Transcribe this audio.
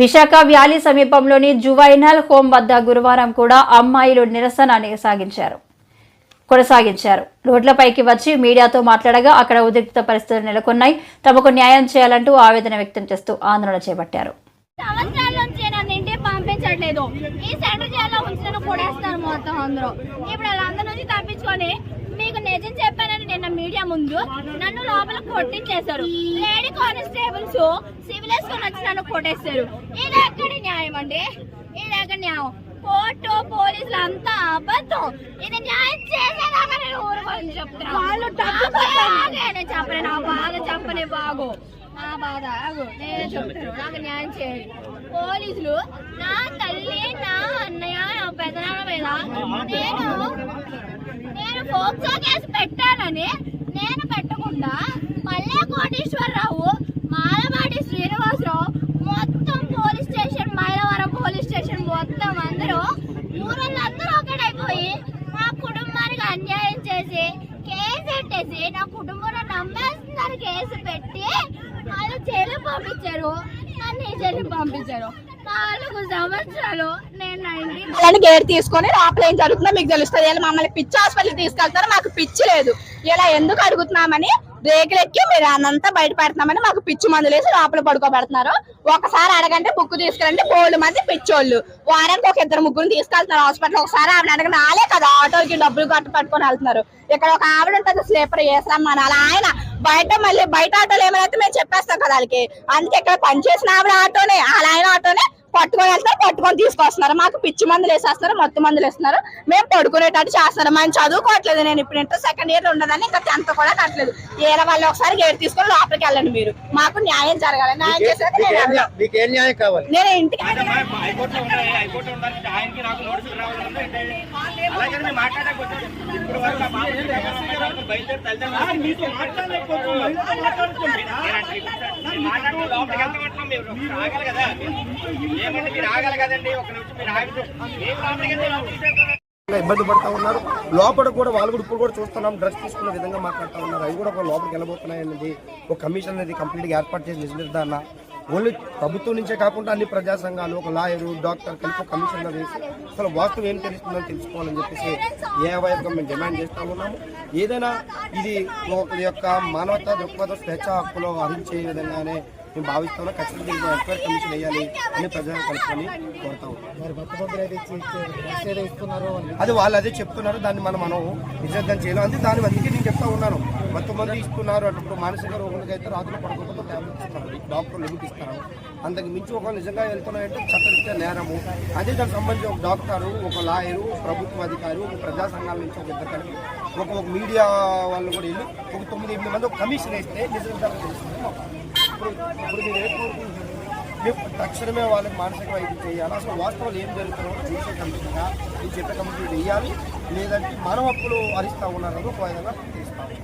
Visakha valley సమీపంలోని juvenile home వద్ద గురువారం కూడా అమ్మాయిలు నిరసన సాగించారు కొనసాగించారు. రోడ్లపైకి వచ్చి మీడియాతో మాట్లాడగా అక్కడ ఉద్రిక్త పరిస్థితులు నెలకొన్నాయి. తమకు న్యాయం చేయాలంటూ ఆవేదన వ్యక్తం చేస్తూ ఆందోళన చేపట్టారు. సంవత్సరాల నుంచి నన్ను ఇంటికి పంపించట్లేదు. ఈ సెంటర్ జైల్లో ఉంచిన కూడా అందరూ. ఇప్పుడు వాళ్ళందరి నుంచి తప్పించుకొని మీకు నిజం చెప్పానని నిన్న మీడియా ముందు నన్ను లోపల కొట్టించేశారు. లేడీ కానిస్టేబుల్స్ సివిల్ వేసుకొని వచ్చి నన్ను కొట్టేశారు. ఇది ఎక్కడి న్యాయం అండి? ఇది ఎక్కడ న్యాయం? కోర్టు పోలీసులు అంతా అబద్ధం. ఇది న్యాయం చేసేదాకా నేను ఊరుకోని చెప్తున్నా. వాళ్ళు నేను చెప్పను నా బాధ చెప్పని బాగు. నా బాధ నేనే చెప్తాను నాకు న్యాయం చేయాలి పోలీసులు నా తల్లి నా పెదనాన్న మీద నేను నేను ఫోక్సో కేసు పెట్టానని నేను పెట్టకుండా మల్లె కోటేశ్వరరావు మాలవాడి శ్రీనివాసరావు మొత్తం police station Mylavaram police station మొత్తం అందరూ ఊరందరూ ఒకటైపోయి మా కుటుంబానికి అన్యాయం చేసి కేసు పెట్టేసి నా కుటుంబంలో నమ్మేస్తున్నారు కేసు పెట్టి వాళ్ళు జైలు పంపించారు నన్ను ఈ జైలు పంపించారు. నాలుగు సంవత్సరాలు నేను వాళ్ళని గేట్ తీసుకొని లోపల ఏం జరుగుతుందో మీకు తెలుస్తుంది. ఇలా మమ్మల్ని పిచ్చి హాస్పిటల్ తీసుకెళ్తారు మాకు పిచ్చి లేదు. ఇలా ఎందుకు అడుగుతున్నామని రేకులెక్కి మీరు అనంతా బయట పెడుతున్నామని మాకు పిచ్చి మందులు వేసి లోపల పడుకోబెడుతున్నారు. ఒకసారి అడగంటే బుక్ తీసుకురండి బోల్డ్ మంది పిచ్చోళ్ళు. వారానికి ఒక ఇద్దరు ముగ్గురు తీసుకెళ్తున్నారు హాస్పిటల్ ఒకసారి ఆవిడ అడగండి ఆలే కదా ఆటోకి డబ్బులు కట్టు పట్టుకొని వెళ్తున్నారు. ఇక్కడ ఒక ఆవిడ ఉంటుంది స్లీపర్ వేసామని అలా ఆయన బయట మళ్ళీ బయట ఆటోలు ఏమైనా మేము చెప్పేస్తాం కదా వాళ్ళకి. అందుకే ఇక్కడ పనిచేసిన ఆవిడ ఆటోనే అలా ఆయన ఆటోనే పట్టుకొని వెళ్తారు పట్టుకొని తీసుకొస్తున్నారు. మాకు పిచ్చి మందులు వేసేస్తున్నారు మొత్తం మందులు వేస్తున్నారు. మేము పడుకునేటట్టు చేస్తున్నారు మనం చదువుకోవట్లేదు. నేను ఇప్పుడు ఇంటర్ సెకండ్ ఇయర్ ఉండదని ఇంకా టెన్త్ కూడా కట్టలేదు. ఏదో వాళ్ళు ఒకసారి గేట్ తీసుకొని లోపలికి వెళ్ళండి మీరు. మాకు న్యాయం జరగాలి. న్యాయం చేసేది నేను మీకేం వెళ్ళను. న్యా- మీకేం న్యాయం కావాలి? నేను ఇంటికి మేము ఇప్పుడు మీతో. ఇబ్బంది పడతా ఉన్నారు. లోపల కూడా వాళ్ళు కూడా ఇప్పుడు కూడా చూస్తున్నాం. డ్రగ్స్ తీసుకున్న విధంగా మాట్లాడుతూ ఉన్నారు. అవి కూడా ఒక లోపలికి వెళ్ళబోతున్నాయి అనేది ఒక కమిషన్ అనేది కంప్లీట్గా ఏర్పాటు చేసి నిజ నిర్ధారణ ఓన్లీ ప్రభుత్వం నుంచే కాకుండా అన్ని ప్రజా సంఘాలు ఒక లాయరు డాక్టర్ కలిపి ఒక కమిషన్గా వేసి అసలు వాస్తవం ఏం తెలుస్తుందని తెలుసుకోవాలని చెప్పేసి ఏ వైపుగా మేము డిమాండ్ చేస్తా ఉన్నాము. ఏదైనా ఇది ఒక యొక్క మానవతా దృక్పథ స్వేచ్ఛ హక్కులో హరించే విధంగానే మేము భావిస్తున్నాం ఖచ్చితంగా ఎంక్వైరీ కమిషన్ వేయాలి అని ప్రజలను కలుపుకొని కోరుతా అది వాళ్ళు అదే చెప్తున్నారు దాన్ని మనం మనం నిజం చేయలేం. అంతే దాని అందుకే నేను చెప్తా ఉన్నాను. మొత్తం మంది ఇస్తున్నారు అటు మానసిక రోగులకి అయితే రాత్రి పడుకోకపోతే టాబ్లెట్ ఇస్తారు డాక్టర్ లిమిట్ ఇస్తారు. అంతకు మించి ఒక నిజంగా వెళ్తున్నాయంటే చట్టరీత్యా నేరము. అదే దానికి సంబంధించి ఒక డాక్టరు ఒక లాయరు ప్రభుత్వ అధికారి ఒక ప్రజా సంఘాల నుంచి ఒక ఇద్దరు కలిపి ఒక ఒక మీడియా వాళ్ళు కూడా వెళ్ళి ఒక తొమ్మిది ఎనిమిది మంది ఒక కమిషన్ వేస్తే నిజంగా మేము తక్షణమే వాళ్ళకి మానసిక వైద్యం చేయాలి? అసలు వాస్తవాలు ఏం జరుగుతుందో చూసే కమిషన్గా ఈ చెప్పే కమిషన్ వేయాలి లేదంటే మనం అప్పులు హరిస్తా ఉన్నారు ఒక విధంగా తీస్తాము